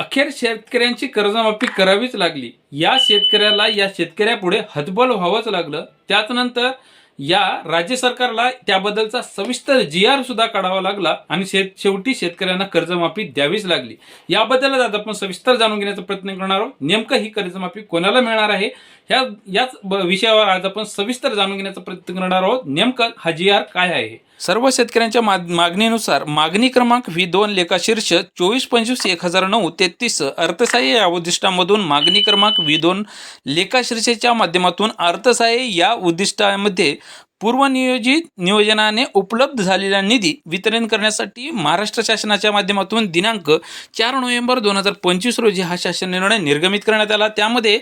अखेर शेतकऱ्यांची कर्जमाफी करावीच लागली. या शेतकऱ्याला या शेतकऱ्यापुढे हतबल व्हावंच लागलं. त्याच नंतर या राज्य सरकारला त्याबद्दलचा सविस्तर जी आर सुद्धा काढावा लागला आणि शेत शेवटी शेतकऱ्यांना कर्जमाफी द्यावीच लागली. याबद्दलच आज आपण सविस्तर जाणून घेण्याचा प्रयत्न करणार आहोत. नेमकं ही कर्जमाफी कोणाला मिळणार आहे? ह्या याच ब- विषयावर आज आपण सविस्तर जाणून घेण्याचा प्रयत्न करणार आहोत. नेमकं हा जी आर काय आहे? सर्व शेतकऱ्यांच्या माग- मागणीनुसार मागणी क्रमांक व्ही दोन लेखाशीर्ष चोवीस पंचवीस एक हजार नऊ तेहतीस अर्थसहाय्य या उद्दिष्टामधून मागणी क्रमांक व्ही दोन लेखाशीर्षेच्या माध्यमातून अर्थसहाय्य या उद्दिष्टामध्ये पूर्वनियोजित नियोजनाने उपलब्ध झालेला निधी वितरण करण्यासाठी महाराष्ट्र शासनाच्या माध्यमातून दिनांक चार नोव्हेंबर दोन हजार पंचवीस रोजी हा शासन निर्णय निर्गमित करण्यात आला. त्यामध्ये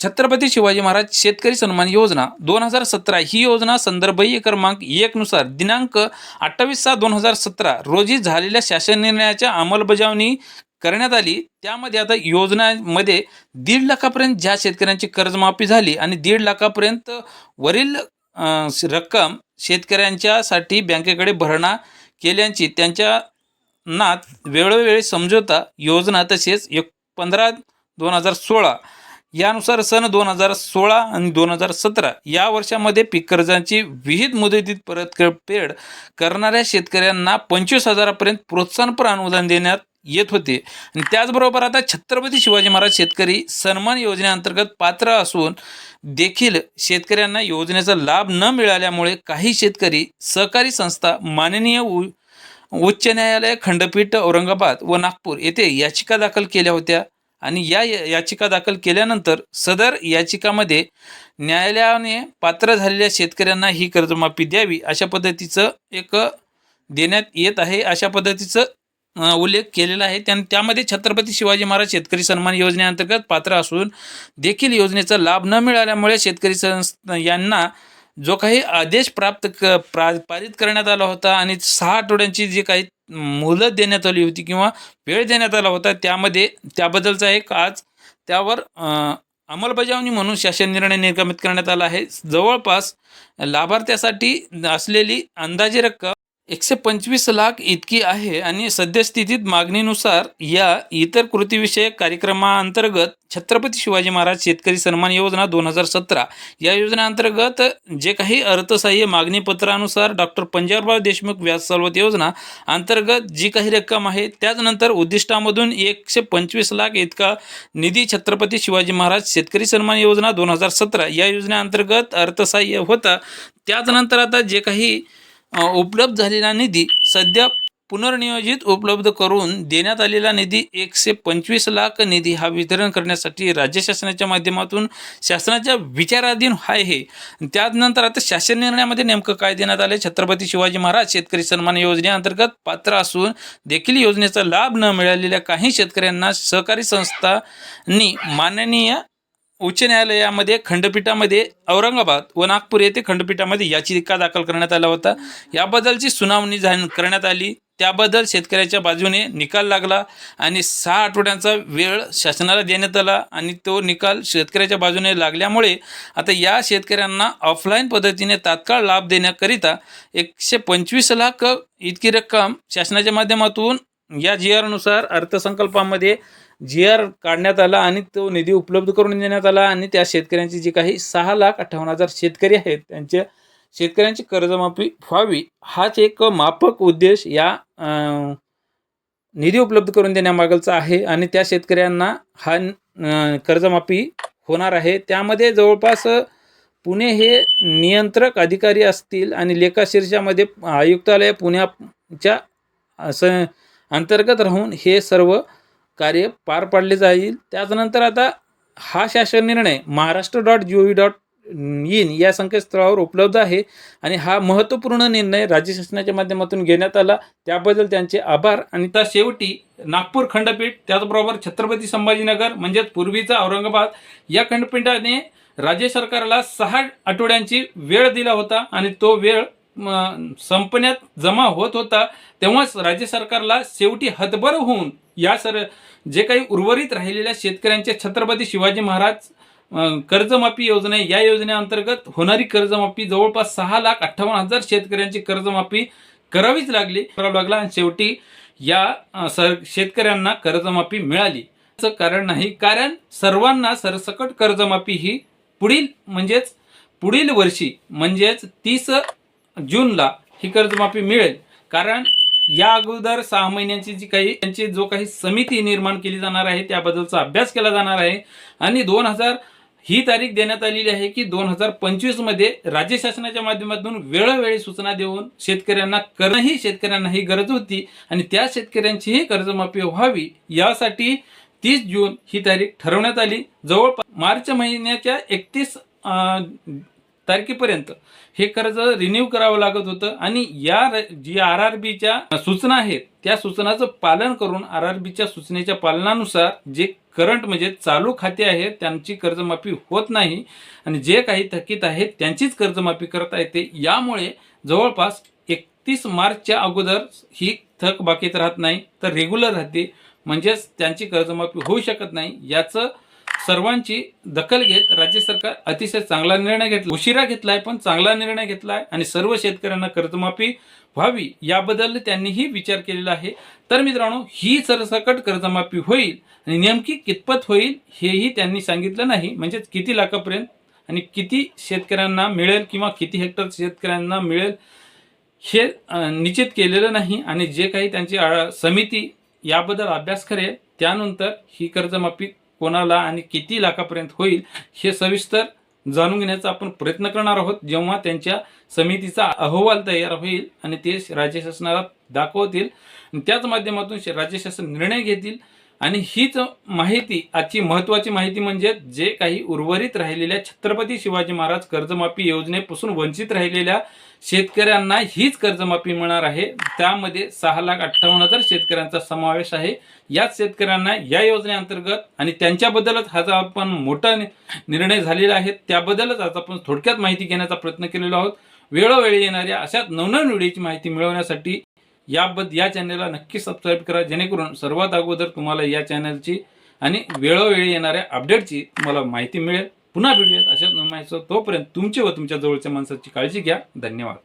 छत्रपती शिवाजी महाराज शेतकरी सन्मान योजना दोन हजार सतरा ही योजना संदर्भीय क्रमांक एकनुसार दिनांक अठ्ठावीस सहा दोन हजार सतरा रोजी झालेल्या शासन निर्णयाच्या अंमलबजावणी करण्यात आली. त्यामध्ये आता योजनामध्ये दीड लाखापर्यंत ज्या शेतकऱ्यांची कर्जमाफी झाली आणि दीड लाखापर्यंत वरील रक्कम शेतकऱ्यांच्यासाठी बँकेकडे भरणा केल्यांची त्यांच्या नात वेळोवेळी समझोता योजना तसेच एक पंधरा दोन हजार सोळा यानुसार सन दोन हजार सोळा आणि दोन हजार सतरा या वर्षामध्ये पीक कर्जांची विहित मुदतीत परतफेड करणाऱ्या शेतकऱ्यांना पंचवीस हजारापर्यंत प्रोत्साहनपर अनुदान देण्यात येत होते. आणि त्याचबरोबर आता छत्रपती शिवाजी महाराज शेतकरी सन्मान योजनेअंतर्गत पात्र असून देखील शेतकऱ्यांना योजनेचा लाभ न मिळाल्यामुळे काही शेतकरी सहकारी संस्था माननीय उ उच्च न्यायालय खंडपीठ औरंगाबाद व नागपूर येथे याचिका दाखल केल्या होत्या. आणि या या- याचिका दाखल केल्यानंतर सदर याचिकामध्ये न्यायालयाने पात्र झालेल्या शेतकऱ्यांना ही कर्जमाफी द्यावी अशा पद्धतीचं एक देण्यात येत आहे अशा पद्धतीचं उल्लेख केलेला आहे. त्या त्यामध्ये छत्रपती शिवाजी महाराज शेतकरी सन्मान योजनेअंतर्गत पात्र असून देखील योजनेचा लाभ न मिळाल्यामुळे शेतकरी संस्था यांना जो काही आदेश प्राप्त क प्रा पारित करण्यात आला होता आणि सहा आठवड्यांची जी काही मुदत देण्यात आली होती किंवा वेळ देण्यात आला होता त्यामध्ये त्याबद्दलचा एक आज त्यावर अंमलबजावणी म्हणून शासन निर्णय निर्गमित करण्यात आला आहे. जवळपास लाभार्थ्यासाठी असलेली अंदाजे रक्कम एकशे पंचवीस लाख इतकी आहे आणि सद्यस्थितीत मागणीनुसार या इतर कृतीविषयक कार्यक्रमाअंतर्गत छत्रपती शिवाजी महाराज शेतकरी सन्मान योजना दोन हजार सतरा या योजनेअंतर्गत जे काही अर्थसहाय्य मागणीपत्रानुसार डॉक्टर पंजाबराव देशमुख व्याज सवलत योजना अंतर्गत जी काही रक्कम आहे त्याचनंतर उद्दिष्टामधून एकशे पंचवीस लाख इतका निधी छत्रपती शिवाजी महाराज शेतकरी सन्मान योजना दोन हजार सतरा या योजनेअंतर्गत अर्थसहाय्य होता. त्याचनंतर आता जे काही उपलब्ध झालेला निधी सध्या पुनर्नियोजित उपलब्ध करून देण्यात आलेला निधी एकशे पंचवीस लाख निधी हा वितरण करण्यासाठी राज्य शासनाच्या माध्यमातून शासनाच्या विचाराधीन आहे त्यानंतर आता शासन निर्णयामध्ये नेमकं काय देण्यात आलं छत्रपती शिवाजी महाराज शेतकरी सन्मान योजनेअंतर्गत पात्र असून देखील योजनेचा लाभ न मिळालेल्या काही शेतकऱ्यांना सहकारी संस्थांनी माननीय उच्च न्यायालयामध्ये खंडपीठामध्ये औरंगाबाद व नागपूर येथे खंडपीठामध्ये याचिका दाखल करण्यात आला होता. याबद्दलची सुनावणी झा करण्यात आली. त्याबद्दल शेतकऱ्याच्या बाजूने निकाल लागला आणि सहा आठवड्यांचा वेळ शासनाला देण्यात आला आणि तो निकाल शेतकऱ्याच्या बाजूने लागल्यामुळे आता या शेतकऱ्यांना ऑफलाईन पद्धतीने तात्काळ लाभ देण्याकरिता एकशे पंचवीस लाख इतकी रक्कम शासनाच्या माध्यमातून या जी आरनुसार अर्थसंकल्पामध्ये जी आर काढण्यात आला आणि तो निधी उपलब्ध करून देण्यात आला आणि त्या शेतकऱ्यांची जी काही सहा लाख अठ्ठावन्न हजार शेतकरी आहेत त्यांच्या शेतकऱ्यांची कर्जमाफी व्हावी हाच एक माफक उद्देश या निधी उपलब्ध करून देण्यामागलचा आहे आणि त्या शेतकऱ्यांना हा कर्जमाफी होणार आहे. त्यामध्ये जवळपास पुणे हे नियंत्रक अधिकारी असतील आणि लेखाशीर्षामध्ये आयुक्तालय पुण्याच्या असं अंतर्गत राहून हे सर्व कार्य पार पाडले जाईल. त्याचनंतर आता हा शासन निर्णय Maharashtra dot G O V dot in या संकेतस्थळावर उपलब्ध आहे आणि हा महत्त्वपूर्ण निर्णय राज्य शासनाच्या माध्यमातून घेण्यात आला. त्याबद्दल त्यांचे आभार आणि त्या शेवटी नागपूर खंडपीठ त्याचबरोबर छत्रपती संभाजीनगर म्हणजेच पूर्वीचा औरंगाबाद या खंडपीठाने राज्य सरकारला सहा आठवड्यांची वेळ दिला होता आणि तो वेळ संपण्यात जमा होत होता तेव्हाच राज्य सरकारला शेवटी हतबल होऊन या सर जे काही उर्वरित राहिलेल्या शेतकऱ्यांचे छत्रपती शिवाजी महाराज कर्जमाफी योजना या योजनेअंतर्गत होणारी कर्जमाफी जवळपास सहा लाख अठ्ठावन्न हजार शेतकऱ्यांची कर्जमाफी करावीच लागली करावं लागला आणि शेवटी या सर शेतकऱ्यांना कर्जमाफी मिळाली. असं कारण नाही कारण सर्वांना सरसकट कर्जमाफी ही पुढील म्हणजेच पुढील वर्षी म्हणजेच तीस जूनला ही कर्जमाफी मिळेल. कारण या अगोदर सहा महिन्यांची जी काही त्यांची जो काही समिती निर्माण केली जाणार आहे त्याबद्दलचा अभ्यास केला जाणार आहे. आणि दोन हजार ही तारीख देण्यात आलेली आहे की दोन हजार पंचवीसमध्ये राज्य शासनाच्या माध्यमातून वेळोवेळी सूचना देऊन शेतकऱ्यांना करणंही शेतकऱ्यांना ही गरज होती. आणि त्या शेतकऱ्यांचीही कर्जमाफी व्हावी यासाठी तीस जून ही तारीख ठरवण्यात आली. जवळपास मार्च महिन्याच्या एकतीस तारखेपर्यंत. हे कर्ज रिन्यू करावं लागत होतं आणि या र- जी आर आर बीच्या सूचना आहेत त्या सूचनाचं पालन करून आर आर बीच्या सूचनेच्या पालनानुसार जे करंट म्हणजे चालू खाते आहेत त्यांची कर्जमाफी होत नाही आणि जे काही थकीत आहेत त्यांचीच कर्जमाफी करता येते. यामुळे जवळपास एकतीस मार्चच्या अगोदर ही थक बाकीत राहत नाही तर रेग्युलर राहते. म्हणजेच त्यांची कर्जमाफी होऊ शकत नाही. याचं सर्वांची दखल घेत राज्य सरकार अतिशय चांगला निर्णय घेतला. उशिरा घेतलाय पण चांगला निर्णय घेतलाय आणि सर्व शेतकऱ्यांना कर्जमाफी व्हावी याबद्दल त्यांनीही विचार केलेला आहे. तर मित्रांनो ही सरसकट कर्जमाफी होईल आणि नेमकी कितपत होईल हेही त्यांनी सांगितलं नाही. म्हणजेच किती लाखापर्यंत आणि किती शेतकऱ्यांना मिळेल किंवा किती हेक्टर शेतकऱ्यांना मिळेल हे निश्चित केलेलं नाही. आणि जे काही त्यांची समिती याबद्दल अभ्यास करेल त्यानंतर ही कर्जमाफी कोणाला आणि किती लाखापर्यंत होईल हे सविस्तर जाणून घेण्याचा आपण प्रयत्न करणार आहोत. जेव्हा त्यांच्या समितीचा अहवाल तयार होईल आणि ते राज्य शासनाला दाखवतील त्याच माध्यमातून राज्य शासन निर्णय घेतील. आणि हीच माहिती आजची महत्त्वाची माहिती म्हणजे जे काही उर्वरित राहिलेल्या छत्रपती शिवाजी महाराज कर्जमाफी योजनेपासून वंचित राहिलेल्या शेतकऱ्यांना हीच कर्जमाफी मिळणार आहे. त्यामध्ये सहा लाख अठ्ठावन्न हजार शेतकऱ्यांचा समावेश आहे. याच शेतकऱ्यांना या योजनेअंतर्गत आणि त्यांच्याबद्दलच हा जो आपण मोठा नि- निर्णय झालेला आहे. त्याबद्दलच आज आपण थोडक्यात माहिती घेण्याचा प्रयत्न केलेलो आहोत. वेळोवेळी येणाऱ्या अशाच नवनवीन व्हिडिओची माहिती मिळवण्यासाठी याबद्द या चॅनलला नक्की सबस्क्राईब करा. जेणेकरून सर्वात अगोदर तुम्हाला या चॅनलची आणि वेळोवेळी येणाऱ्या अपडेटची तुम्हाला माहिती मिळेल. पुन्हा भेटूयात. अशाच माहिती तोपर्यंत तुमची व तुमच्या जवळच्या माणसाची काळजी घ्या. धन्यवाद.